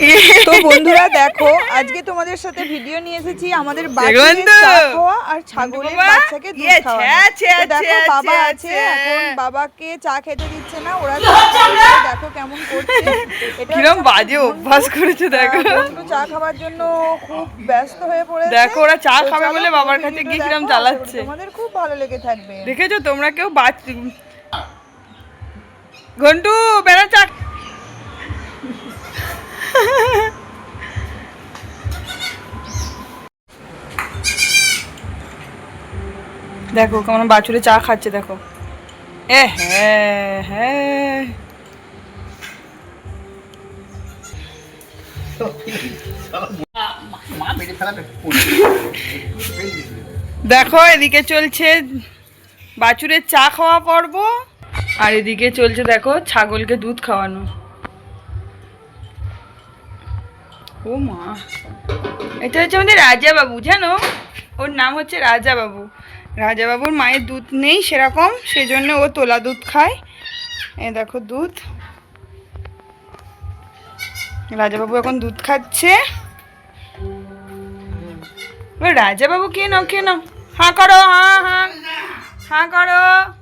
তো বন্ধুরা দেখো আজকে তোমাদের সাথে ভিডিও নিয়ে এসেছি আমাদের খাওয়া আর ছাগলের বাচ্চাকে দুধ ইয়ে, দেখো বাবা আছে এখন বাবাকে চা খেতে দিচ্ছে না ওরা দেখো কেমন করছে। কিরম বাজে অভ্যাস করেছে দেখো। বন্ধু চা খাওয়ার জন্য খুব ব্যস্ত হয়ে পড়েছে। দেখো, ওরা চা খাবে বলে বাবার কাছে গিয়ে দেখো, কিরম চালাচ্ছে। তোমাদের খুব ভালো লেগে থাকবে। দেখেছ তোমরা কেউ বাচ ঘন্টু বেড়া চাক দেখো কেমন বাছুরে চা খাচ্ছে, দেখো। এ হ্যাঁ হ্যাঁ দেখো, এদিকে চলছে বাছুরের চা খাওয়া পর্ব, আর এদিকে চলছে দেখো ছাগলকে দুধ খাওয়ানো। ও মা, এটা হচ্ছে আমাদের রাজা বাবু জানো? ওর নাম হচ্ছে রাজা বাবু রাজা বাবুর মায়ের দুধ নেই সেরকম, সেজন্য ও তোলা দুধ খায়। এ দেখো দুধ। রাজাবাবু এখন দুধ খাচ্ছে। রাজাবাবু কে নাও কে নাও। হাঁ করো, হাঁ হাঁ হাঁ করো।